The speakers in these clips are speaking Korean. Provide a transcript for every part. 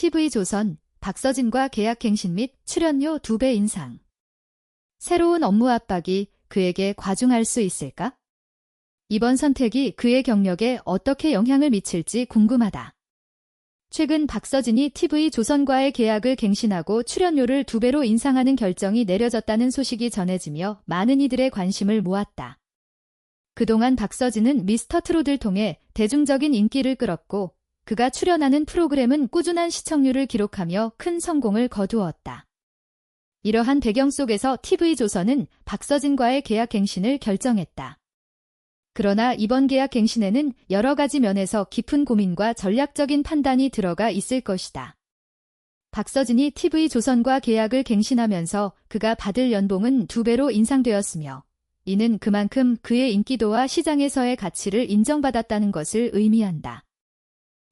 TV조선, 박서진과 계약갱신 및 출연료 2배 인상. 새로운 업무 압박이 그에게 과중할 수 있을까? 이번 선택이 그의 경력에 어떻게 영향을 미칠지 궁금하다. 최근 박서진이 TV조선과의 계약을 갱신하고 출연료를 두 배로 인상하는 결정이 내려졌다는 소식이 전해지며 많은 이들의 관심을 모았다. 그동안 박서진은 미스터 트롯을 통해 대중적인 인기를 끌었고 그가 출연하는 프로그램은 꾸준한 시청률을 기록하며 큰 성공을 거두었다. 이러한 배경 속에서 TV조선은 박서진과의 계약 갱신을 결정했다. 그러나 이번 계약 갱신에는 여러 가지 면에서 깊은 고민과 전략적인 판단이 들어가 있을 것이다. 박서진이 TV조선과 계약을 갱신하면서 그가 받을 연봉은 두 배로 인상되었으며 이는 그만큼 그의 인기도와 시장에서의 가치를 인정받았다는 것을 의미한다.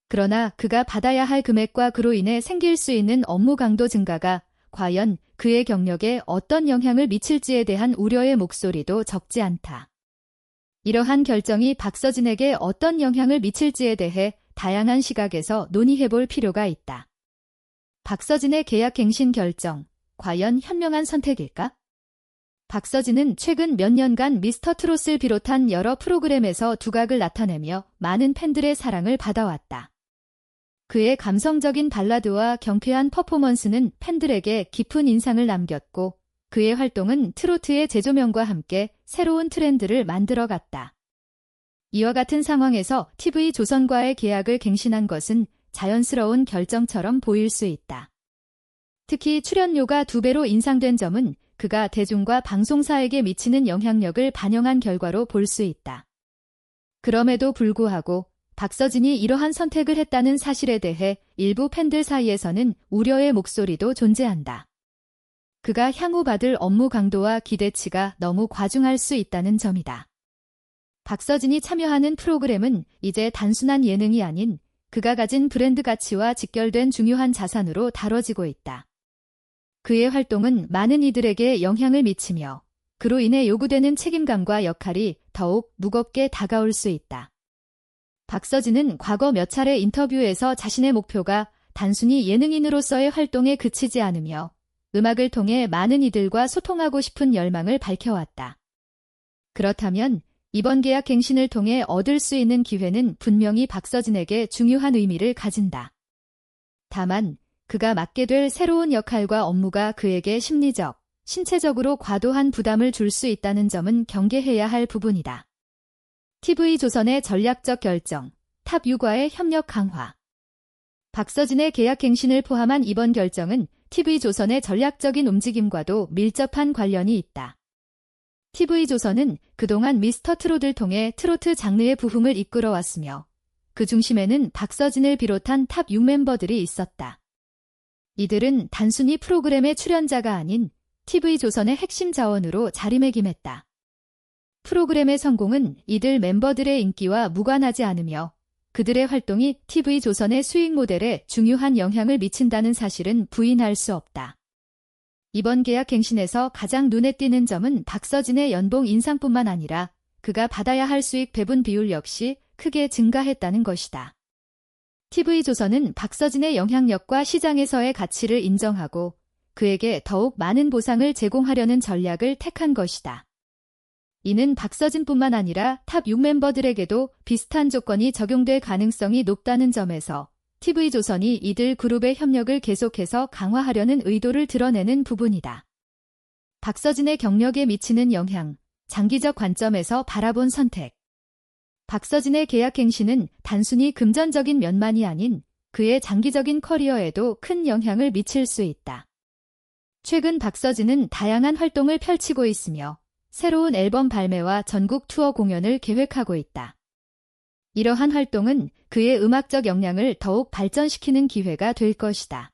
그러나 그가 받아야 할 금액과 그로 인해 생길 수 있는 업무 강도 증가가 과연 그의 경력에 어떤 영향을 미칠지에 대한 우려의 목소리도 적지 않다. 이러한 결정이 박서진에게 어떤 영향을 미칠지에 대해 다양한 시각에서 논의해 볼 필요가 있다. 박서진의 계약 갱신 결정, 과연 현명한 선택일까? 박서진은 최근 몇 년간 미스터 트롯을 비롯한 여러 프로그램에서 두각을 나타내며 많은 팬들의 사랑을 받아왔다. 그의 감성적인 발라드와 경쾌한 퍼포먼스는 팬들에게 깊은 인상을 남겼고 그의 활동은 트로트의 재조명과 함께 새로운 트렌드를 만들어갔다. 이와 같은 상황에서 TV 조선과의 계약을 갱신한 것은 자연스러운 결정처럼 보일 수 있다. 특히 출연료가 두 배로 인상된 점은 그가 대중과 방송사에게 미치는 영향력을 반영한 결과로 볼 수 있다. 그럼에도 불구하고 박서진이 이러한 선택을 했다는 사실에 대해 일부 팬들 사이에서는 우려의 목소리도 존재한다. 그가 향후 받을 업무 강도와 기대치가 너무 과중할 수 있다는 점이다. 박서진이 참여하는 프로그램은 이제 단순한 예능이 아닌 그가 가진 브랜드 가치와 직결된 중요한 자산으로 다뤄지고 있다. 그의 활동은 많은 이들에게 영향을 미치며 그로 인해 요구되는 책임감과 역할이 더욱 무겁게 다가올 수 있다. 박서진은 과거 몇 차례 인터뷰에서 자신의 목표가 단순히 예능인으로서의 활동에 그치지 않으며 음악을 통해 많은 이들과 소통하고 싶은 열망을 밝혀왔다. 그렇다면 이번 계약 갱신을 통해 얻을 수 있는 기회는 분명히 박서진에게 중요한 의미를 가진다. 다만 그가 맡게 될 새로운 역할과 업무가 그에게 심리적, 신체적으로 과도한 부담을 줄 수 있다는 점은 경계해야 할 부분이다. TV조선의 전략적 결정, 탑 유과의 협력 강화. 박서진의 계약 갱신을 포함한 이번 결정은 TV조선의 전략적인 움직임과도 밀접한 관련이 있다. TV조선은 그동안 미스터 트롯을 통해 트로트 장르의 부흥을 이끌어왔으며 그 중심에는 박서진을 비롯한 탑 6 멤버들이 있었다. 이들은 단순히 프로그램의 출연자가 아닌 TV조선의 핵심 자원으로 자리매김했다. 프로그램의 성공은 이들 멤버들의 인기와 무관하지 않으며 그들의 활동이 TV조선의 수익 모델에 중요한 영향을 미친다는 사실은 부인할 수 없다. 이번 계약 갱신에서 가장 눈에 띄는 점은 박서진의 연봉 인상뿐만 아니라 그가 받아야 할 수익 배분 비율 역시 크게 증가했다는 것이다. TV조선은 박서진의 영향력과 시장에서의 가치를 인정하고 그에게 더욱 많은 보상을 제공하려는 전략을 택한 것이다. 이는 박서진뿐만 아니라 탑 6멤버들에게도 비슷한 조건이 적용될 가능성이 높다는 점에서 TV조선이 이들 그룹의 협력을 계속해서 강화하려는 의도를 드러내는 부분이다. 박서진의 경력에 미치는 영향, 장기적 관점에서 바라본 선택. 박서진의 계약행신은 단순히 금전적인 면만이 아닌 그의 장기적인 커리어에도 큰 영향을 미칠 수 있다. 최근 박서진은 다양한 활동을 펼치고 있으며 새로운 앨범 발매와 전국 투어 공연을 계획하고 있다. 이러한 활동은 그의 음악적 역량을 더욱 발전시키는 기회가 될 것이다.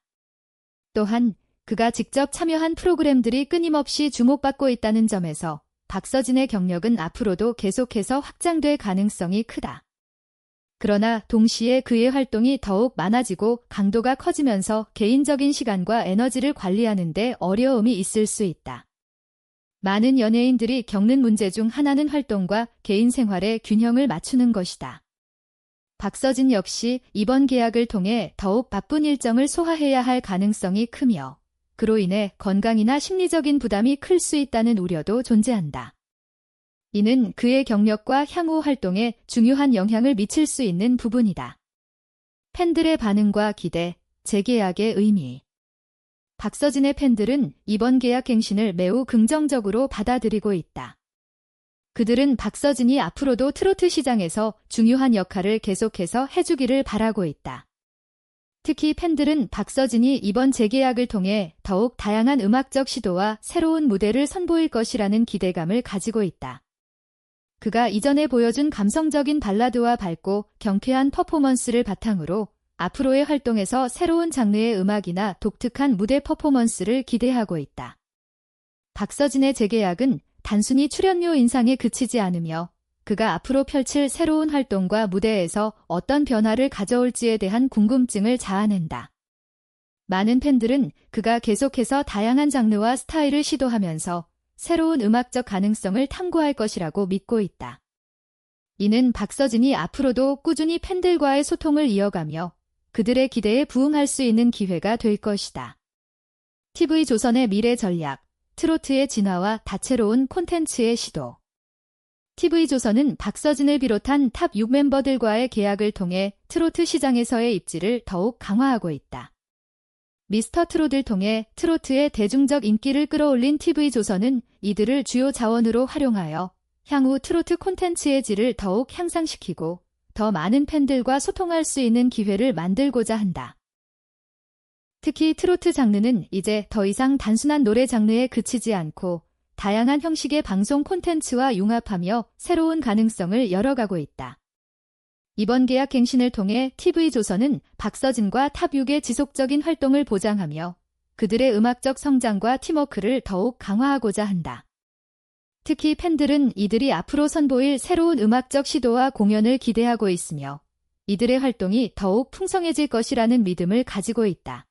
또한 그가 직접 참여한 프로그램들이 끊임없이 주목받고 있다는 점에서 박서진의 경력은 앞으로도 계속해서 확장될 가능성이 크다. 그러나 동시에 그의 활동이 더욱 많아지고 강도가 커지면서 개인적인 시간과 에너지를 관리하는 데 어려움이 있을 수 있다. 많은 연예인들이 겪는 문제 중 하나는 활동과 개인 생활의 균형을 맞추는 것이다. 박서진 역시 이번 계약을 통해 더욱 바쁜 일정을 소화해야 할 가능성이 크며 그로 인해 건강이나 심리적인 부담이 클 수 있다는 우려도 존재한다. 이는 그의 경력과 향후 활동에 중요한 영향을 미칠 수 있는 부분이다. 팬들의 반응과 기대, 재계약의 의미. 박서진의 팬들은 이번 계약 갱신을 매우 긍정적으로 받아들이고 있다. 그들은 박서진이 앞으로도 트로트 시장에서 중요한 역할을 계속해서 해주기를 바라고 있다. 특히 팬들은 박서진이 이번 재계약을 통해 더욱 다양한 음악적 시도와 새로운 무대를 선보일 것이라는 기대감을 가지고 있다. 그가 이전에 보여준 감성적인 발라드와 밝고 경쾌한 퍼포먼스를 바탕으로 앞으로의 활동에서 새로운 장르의 음악이나 독특한 무대 퍼포먼스를 기대하고 있다. 박서진의 재계약은 단순히 출연료 인상에 그치지 않으며 그가 앞으로 펼칠 새로운 활동과 무대에서 어떤 변화를 가져올지에 대한 궁금증을 자아낸다. 많은 팬들은 그가 계속해서 다양한 장르와 스타일을 시도하면서 새로운 음악적 가능성을 탐구할 것이라고 믿고 있다. 이는 박서진이 앞으로도 꾸준히 팬들과의 소통을 이어가며 그들의 기대에 부응할 수 있는 기회가 될 것이다. TV조선의 미래 전략, 트로트의 진화와 다채로운 콘텐츠의 시도. TV조선은 박서진을 비롯한 탑 6멤버들과의 계약을 통해 트로트 시장에서의 입지를 더욱 강화하고 있다. 미스터 트롯을 통해 트로트의 대중적 인기를 끌어올린 TV조선은 이들을 주요 자원으로 활용하여 향후 트로트 콘텐츠의 질을 더욱 향상시키고 더 많은 팬들과 소통할 수 있는 기회를 만들고자 한다. 특히 트로트 장르는 이제 더 이상 단순한 노래 장르에 그치지 않고 다양한 형식의 방송 콘텐츠와 융합하며 새로운 가능성을 열어가고 있다. 이번 계약 갱신을 통해 TV조선은 박서진과 탑6의 지속적인 활동을 보장하며 그들의 음악적 성장과 팀워크를 더욱 강화하고자 한다. 특히 팬들은 이들이 앞으로 선보일 새로운 음악적 시도와 공연을 기대하고 있으며 이들의 활동이 더욱 풍성해질 것이라는 믿음을 가지고 있다.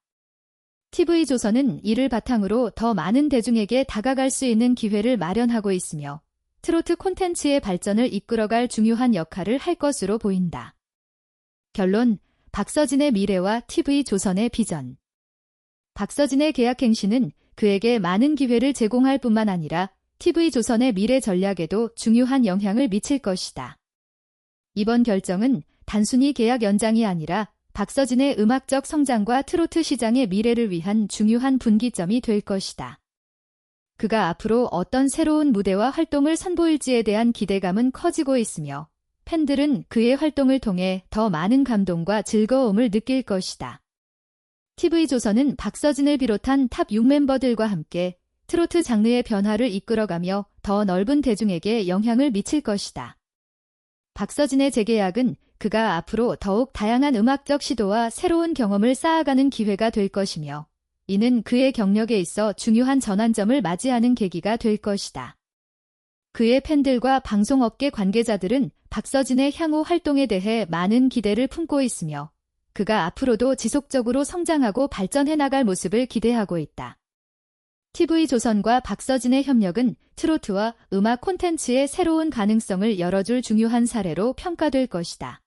TV조선은 이를 바탕으로 더 많은 대중에게 다가갈 수 있는 기회를 마련하고 있으며 트로트 콘텐츠의 발전을 이끌어갈 중요한 역할을 할 것으로 보인다. 결론, 박서진의 미래와 TV조선의 비전. 박서진의 계약 행신은 그에게 많은 기회를 제공할 뿐만 아니라 TV조선의 미래 전략에도 중요한 영향을 미칠 것이다. 이번 결정은 단순히 계약 연장이 아니라 박서진의 음악적 성장과 트로트 시장의 미래를 위한 중요한 분기점이 될 것이다. 그가 앞으로 어떤 새로운 무대와 활동을 선보일지에 대한 기대감은 커지고 있으며 팬들은 그의 활동을 통해 더 많은 감동과 즐거움을 느낄 것이다. TV조선은 박서진을 비롯한 탑 6 멤버들과 함께 트로트 장르의 변화를 이끌어가며 더 넓은 대중에게 영향을 미칠 것이다. 박서진의 재계약은 그가 앞으로 더욱 다양한 음악적 시도와 새로운 경험을 쌓아가는 기회가 될 것이며 이는 그의 경력에 있어 중요한 전환점을 맞이하는 계기가 될 것이다. 그의 팬들과 방송업계 관계자들은 박서진의 향후 활동에 대해 많은 기대를 품고 있으며 그가 앞으로도 지속적으로 성장하고 발전해 나갈 모습을 기대하고 있다. TV조선과 박서진의 협력은 트로트와 음악 콘텐츠의 새로운 가능성을 열어줄 중요한 사례로 평가될 것이다.